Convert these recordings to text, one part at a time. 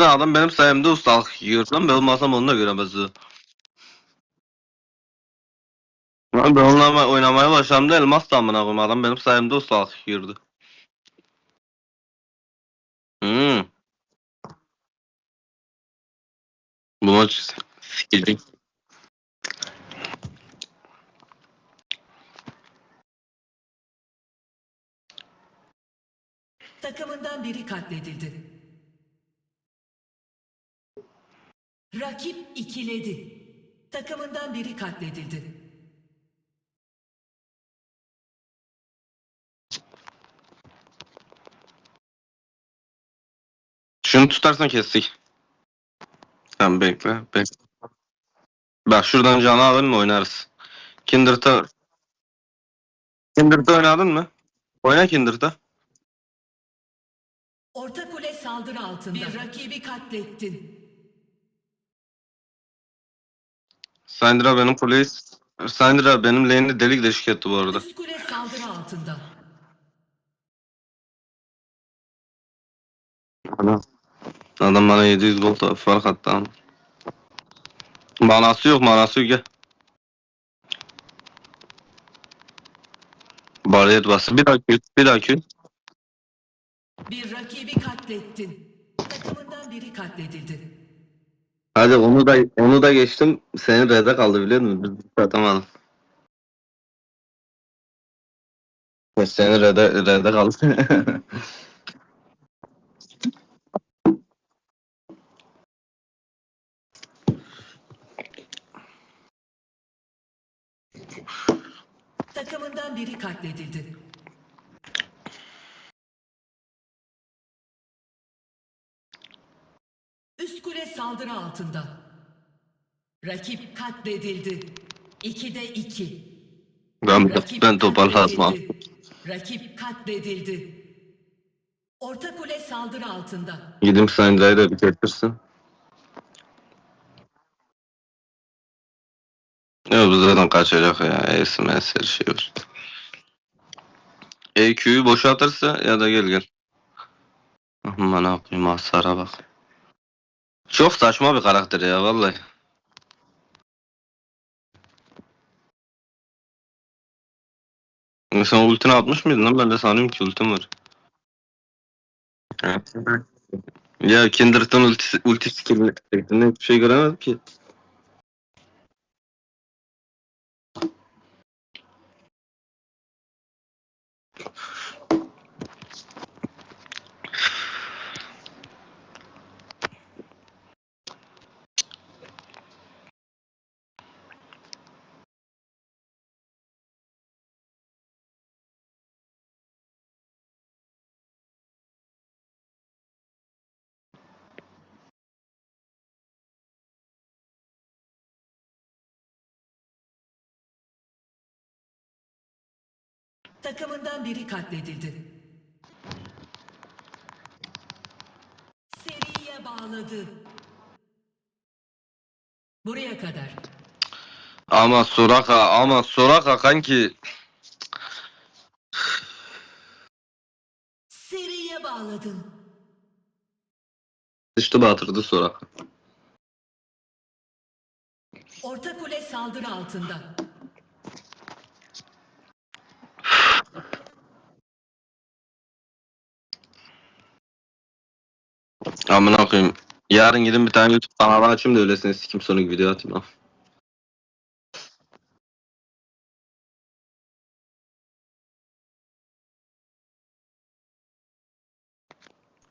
Zaten adam benim sayemde ustalık yiyor lan ben olmasam onu da göremezdi. Lan ben onunla oynamaya başladığımda elmas da amına koyayım adam benim sayemde ustalık yiyordu. Hmm. Bu maç sikecek. Takımından biri katledildi. Rakip ikiledi. Takımından biri katledildi. Şunu tutarsan kestik. Tamam bekle. bekle. Bak şuradan canı alın mı oynarız. Kinder'da Kinder'da oynadın mı? Oyna Kinder'da. Orta kule saldırı altında. Bir rakibi katlettin. Syndra benim kuleyi Syndra benim lane'i delik deşik etti bu arada. Üst kule saldırı altında. Adam, adam bana 700 gold fark attı ama. Manası yok manası yok gel. Bariyer bası. Bir dakika bir dakika. Bir rakibi katlettin. Takımından biri katledildi. Hadi onu da onu da geçtim. Senin red'e kaldı biliyor musun? Biz atamadım. Senin red'e red'e kaldı. Takımından biri katledildi. Saldırı altında. Rakip katledildi. 2'de 2. ben Rakip ben katledildi. Rakip katledildi. Orta kule saldırı altında. Gidip Syndra'yı da bitirtirsin. Yok bu zaten kaçacak ya. SMS her şey var. EQ'yu boşaltırsa ya da gel gel. Aman yapayım hasara bak. Çok saçma bir karakter ya vallahi. Sen ultini atmış mıydın lan? Ben de sanıyorum ki ultim var. Evet. Ya Kindred'ın ultisi, ulti skill'ini hiçbir şey göremedim ki. Takımından biri katledildi. Seriye bağladı. Buraya kadar. Ama Soraka, ama Soraka kanki. Seriye bağladın. İşte batırdı Soraka. Orta kule saldırı altında. Amına koyayım. Yarın gidin bir tane YouTube kanalı açayım da öylesine sikim sonu video atayım. ha.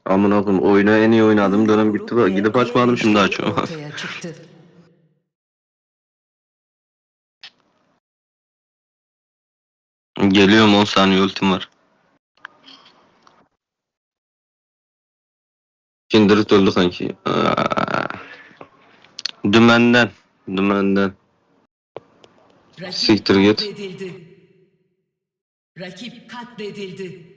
Amına koyayım oyunu en iyi oynadığım dönem bitti bak. Gidip açmadım şimdi açıyorum. Geliyorum 10 saniye ultim var. Kindred öldü kanki. Dümenden. Dümenden. Rakip Siktir git. katledildi. Rakip katledildi.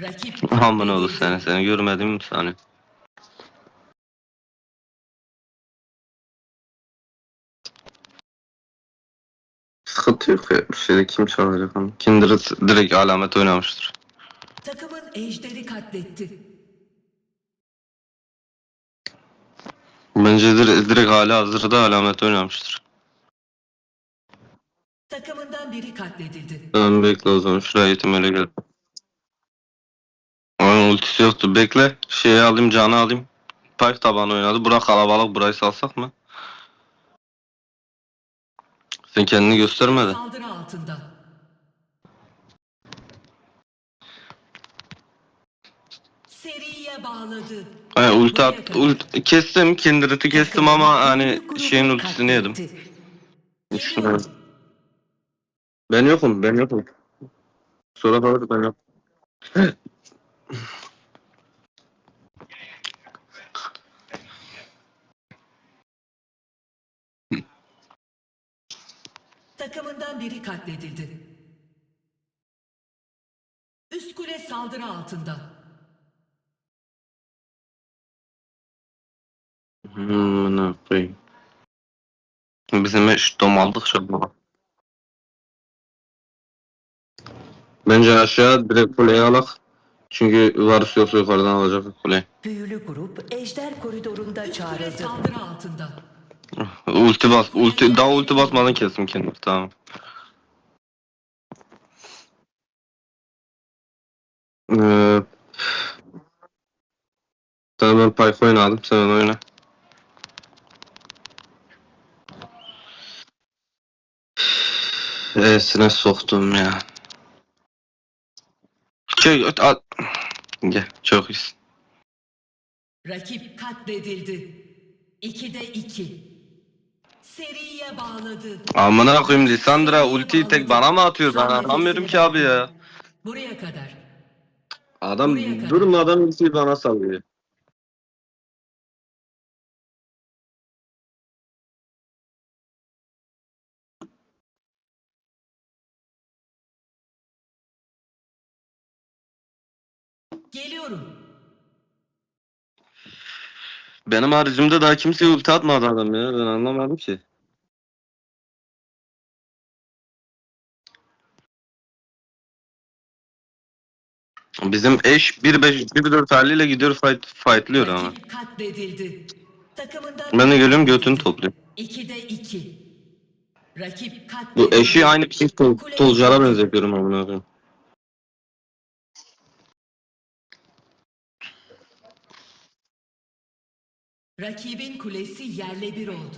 Rakip Aman olur seni seni görmedim mi saniye. Sıkıntı yok ya. Bir şeyde kim çalacak ama. Kindred direkt alamet oynamıştır. Takımın ejderi katletti. Bence direkt, direkt hala hazırda alamet oynamıştır. Takımından biri katledildi. Tamam bekle o zaman. Şuraya ihtimale gel. Onun ultisi yoktu. Bekle. Şeyi alayım, canı alayım. Pike tabanı oynadı. Bura kalabalık. Burayı salsak mı? Sen kendini gösterme de. Saldırı altında. Seriye bağladı. Ay, ulti at, ulti, kestim. Kindred'i kestim ama hani şeyin ultisini yedim. Şuna- Ben yokum, ben yokum. Sonra kalır ben yokum. Takımından biri katledildi. Üst kule saldırı altında. Hmm, ne yapayım? Bizim eş domaldıkça bu. Bence aşağı direkt kuleyi alak. Çünkü Varus yoksa yukarıdan alacak kuleyi. Büyülü grup Ejder koridorunda Üst kule çağrıldı. saldırı altında. Ulti bas, ulti, daha ulti basmadan kestim kendimi, tamam. Ee, tamam ben Pyke oynadım, sen oyna. E'sine soktum ya. Çek, at. Gel, çok iyisin. Rakip katledildi. 2'de 2. Seriye bağladı. Amına koyayım Lisandra ultiyi tek bana mı atıyor? Ben anlamıyorum ki abi ya. Buraya kadar. Adam Buraya kadar. durmadan ultiyi bana sallıyor. Geliyorum. Benim haricimde daha kimseye ulti atmadı adam ya. Ben anlamadım ki. Bizim eş 1-5 1-4 haliyle gidiyor fight fightlıyor ama. Rakip katledildi. Takımından Ben de geliyorum götünü topluyor. 2'de 2. Rakip Bu eşi aynı tol, tolcara benzetiyorum amına koyayım. Rakibin kulesi yerle bir oldu.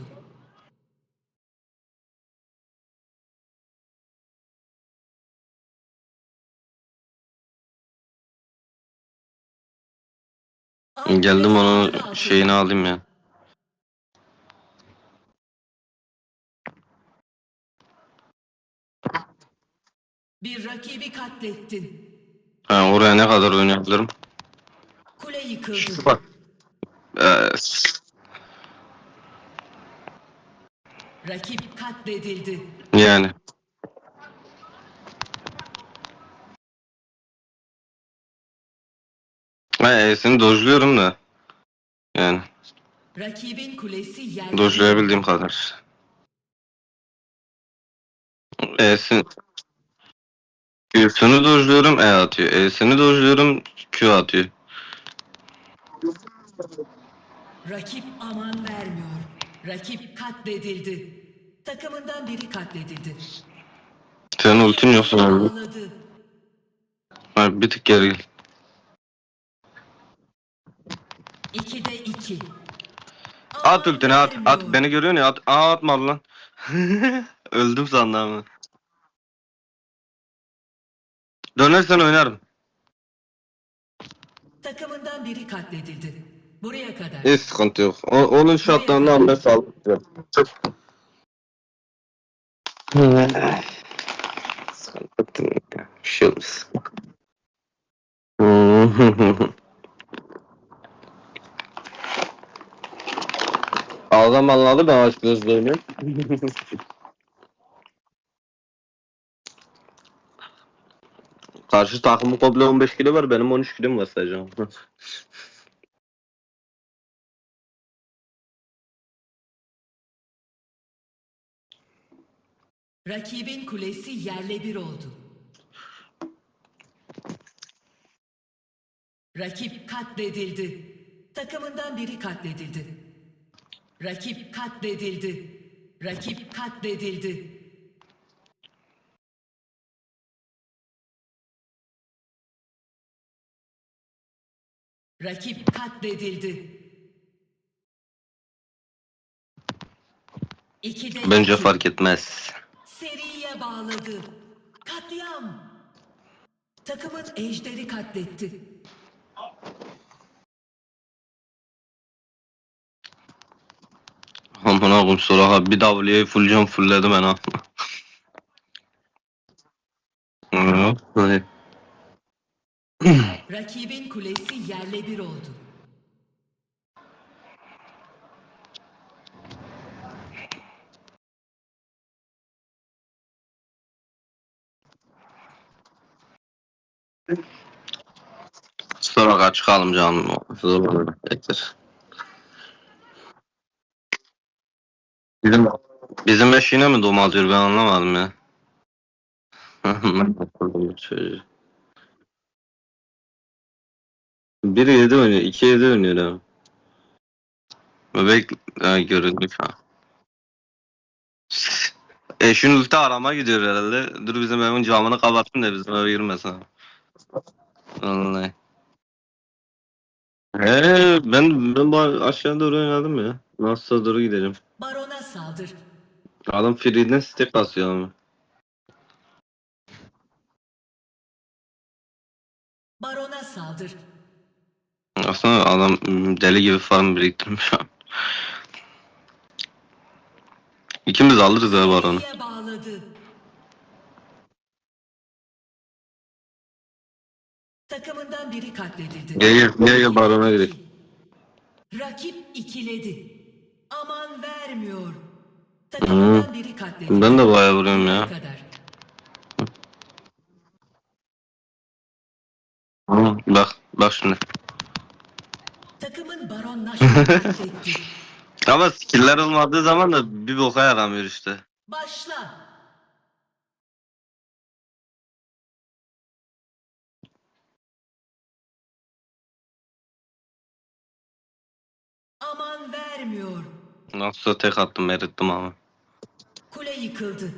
Geldim altında. şeyini alayım ya. Bir rakibi katlettin. Ha, oraya ne kadar oynayabilirim? Kule yıkıldı. Bak. Ee, Rakip katledildi. yani. Ha, E'sini dojluyorum da. Yani Rakibin kulesi yerle dojlayabildiğim kadar. E'sini Q'sunu dojluyorum E atıyor. E'sini dojluyorum Q atıyor. Rakip aman vermiyor. Rakip katledildi. Takımından biri katledildi. Senin ultin yoksa abi. Ha, bir tık geri gel. 2'de 2. At ultini at. At. Beni görüyorsun ya at. Aa atmadı lan. Öldüm sandım ama. Dönersen oynarım. Takımından biri katledildi. Buraya kadar. Hiç sıkıntı yok. O, onun şartlarını almaya sağlık. Sıkıntı yok. Şılız. Adam anladı ben aç gözlüğünü. Karşı takımın komple 15 kilo var. Benim 13 kilo var sadece. Rakibin kulesi yerle bir oldu. Rakip katledildi. Takımından biri katledildi. Rakip katledildi. Rakip katledildi. Rakip katledildi. İkide Bence iki. fark etmez. Seriye bağladı. Katliam. Takımın ejderi katletti. Amına koyayım sonra bir W'yi full can fullledim ben ha. Hı, hadi. Rakibin kulesi yerle bir oldu. Sonra çıkalım canım. Zor olur. Yeter. Bizim, bizim eş yine mi domaltıyor ben anlamadım ya. Biri 7 oynuyor, 2 7 oynuyor abi. Bebek ha, göründük ha. Eşin ulti arama gidiyor herhalde. Dur bizim evin camını kapatsın da bizim eve girmesin. Vallahi. He ben ben bu aşağı doğru oynadım ya. Nasıl doğru gidelim. Barona saldır. Adam free'den stack basıyor ama. Barona saldır. Aslında adam mm, deli gibi farm biriktirmiş. İkimiz alırız ya baronu. Seriye bağladı. Takımından biri katledildi. Gel gel gel barona gidelim. Rakip ikiledi. Aman vermiyor. Takımından biri katledildi. Ben de bayağı vuruyorum ya. kadar. Hı, Bak bak şimdi. Takımın Baron Nashor'u katletti. Ama skill'ler olmadığı zaman da bir boka yaramıyor işte. Başla. Aman vermiyor. Nasıl tek attım erittim ama. Kule yıkıldı.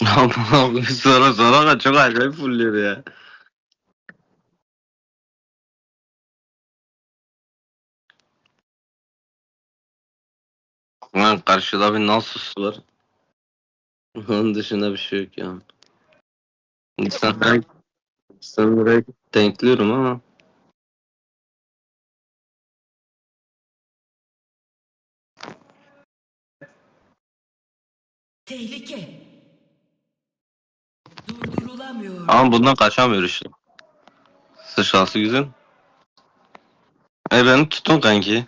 Ama sonra sonra da çok acayip fulluyor ya. Lan karşıda bir Nasus var. Onun dışında bir şey yok ya. Sen direkt denkliyorum ama. Tehlike. Durdurulamıyor. Ama bundan kaçamıyor işte. Sıçrası güzel. E beni tutun kanki.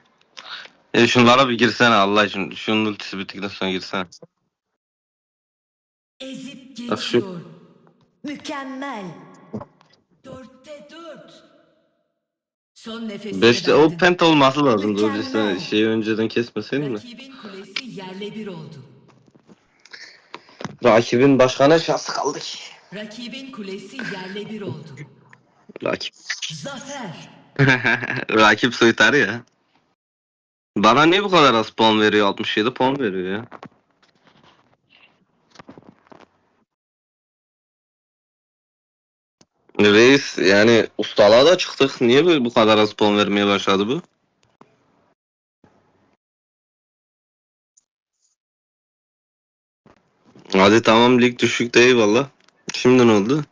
E şunlara bir girsene Allah için. Şunun ultisi bittikten sonra girsene. Ezip geçiyor. Mükemmel. Dörtte dört. Son nefesini Beşte o penta olması lazım. Sen şeyi önceden kesmeseydin mi? Rakibin kulesi yerle bir oldu. Rakibin başkanı şansı kaldı ki. Rakibin kulesi yerle bir oldu. Rakip. Zafer. Rakip soytarı ya. Bana niye bu kadar az puan veriyor? 67 puan veriyor ya. Reis yani ustalığa da çıktık. Niye böyle bu kadar az puan vermeye başladı bu? Hadi tamam lig düşükte eyvallah. Şimdi ne oldu?